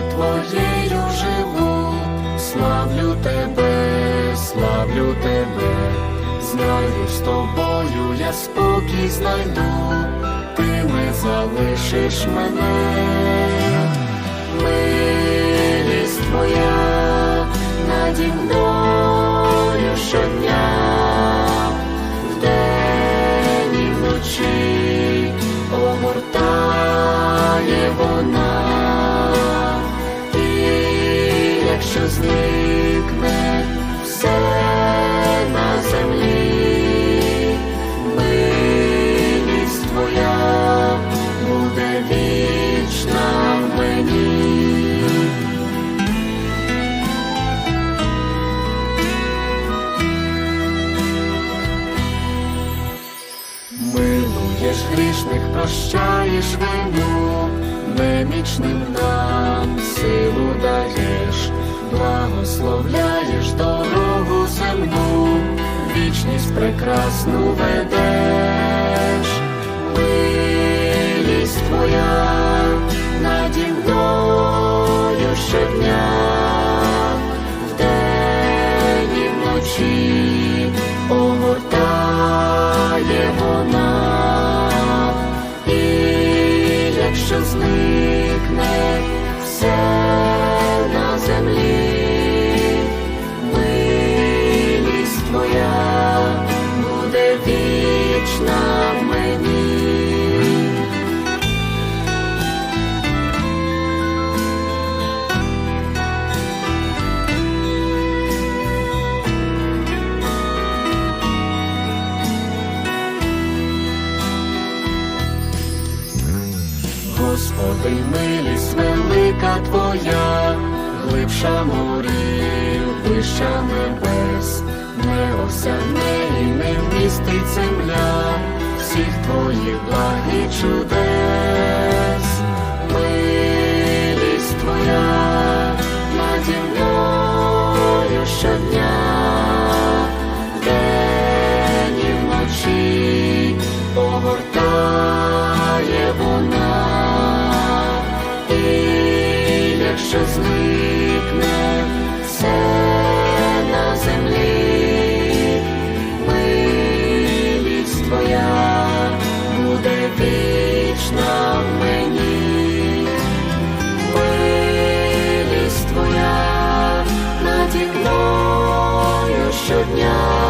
твоєю живу, славлю тебе, славлю тебе, знаю з тобою я спокій знайду, ти не залишиш мене, милість твоя наді мною щодня, вдень і вночі огортає вона, якщо зникне все на землі, милість твоя буде вічна в мені. Милуєш грішних, прощаєш вину, немічним нам силу даєш, благословляєш дорогу земну, вічність прекрасну ведеш, милість твоя наді мною щодня, вдень і вночі огортає вона, і якщо зникне Господи, милість велика Твоя, глибша морів, вища небес, не осягне і не вмістить земля всіх Твоїх благ і чудес. що зникне все на землі, милість твоя буде вічна в мені, милість твоя наді мною щодня.